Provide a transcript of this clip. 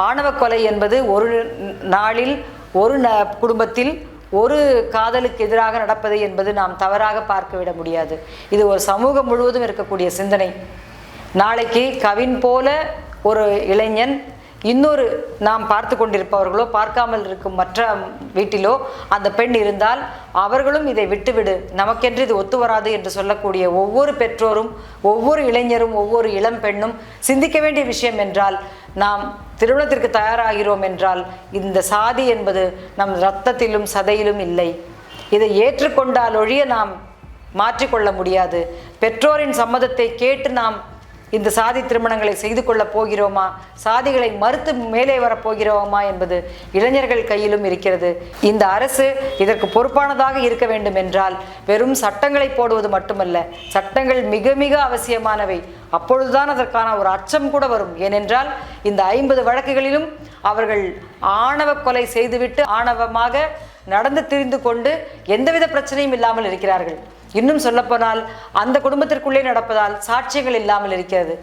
ஆணவ கொலை என்பது ஒரு நாளில் ஒரு ந குடும்பத்தில் ஒரு காதலுக்கு எதிராக நடப்பது என்பது நாம் தவறாக பார்க்க விட முடியாது. இது ஒரு சமூகம் முழுவதும் இருக்கக்கூடிய சிந்தனை. நாளைக்கு கவின் போல ஒரு இளைஞன் இன்னொரு நாம் பார்த்து கொண்டிருப்பவர்களோ பார்க்காமல் இருக்கும் மற்ற வீட்டிலோ அந்த பெண் இருந்தால் அவர்களும் இதை விட்டுவிடு. நமக்கென்று இது ஒத்து வராது என்று சொல்லக்கூடிய ஒவ்வொரு பெற்றோரும் ஒவ்வொரு இளைஞரும் ஒவ்வொரு இளம் பெண்ணும் சிந்திக்க வேண்டிய விஷயம் என்றால் நாம் திருமணத்திற்கு தயாராகிறோம் என்றால் இந்த சாதி என்பது நம் இரத்தத்திலும் சதையிலும் இல்லை. இதை ஏற்றுக்கொண்டால் ஒழிய நாம் மாற்றிக்கொள்ள முடியாது. பெற்றோரின் சம்மதத்தை கேட்டு நாம் இந்த சாதி திருமணங்களை செய்து கொள்ளப் போகிறோமா? சாதிகளை மறுத்து மேலே வரப்போகிறோமா என்பது இளைஞர்கள் கையிலும் இருக்கிறது. இந்த அரசு இதற்கு பொறுப்பானதாக இருக்க வேண்டும் என்றால் வெறும் சட்டங்களை போடுவது மட்டுமல்ல சட்டங்கள் மிக மிக அவசியமானவை. அப்பொழுதுதான் அதற்கான ஒரு அச்சம் கூட வரும். ஏனென்றால் இந்த ஐம்பது வழக்குகளிலும் அவர்கள் ஆணவ கொலை செய்துவிட்டு ஆணவமாக நடந்து திரிந்து கொண்டு எந்தவித பிரச்சனையும் இல்லாமல் இருக்கிறார்கள். இன்னும் சொல்லப்போனால் அந்த குடும்பத்திற்குள்ளே நடப்பதால் சாட்சியங்கள் இல்லாமல் இருக்கிறது.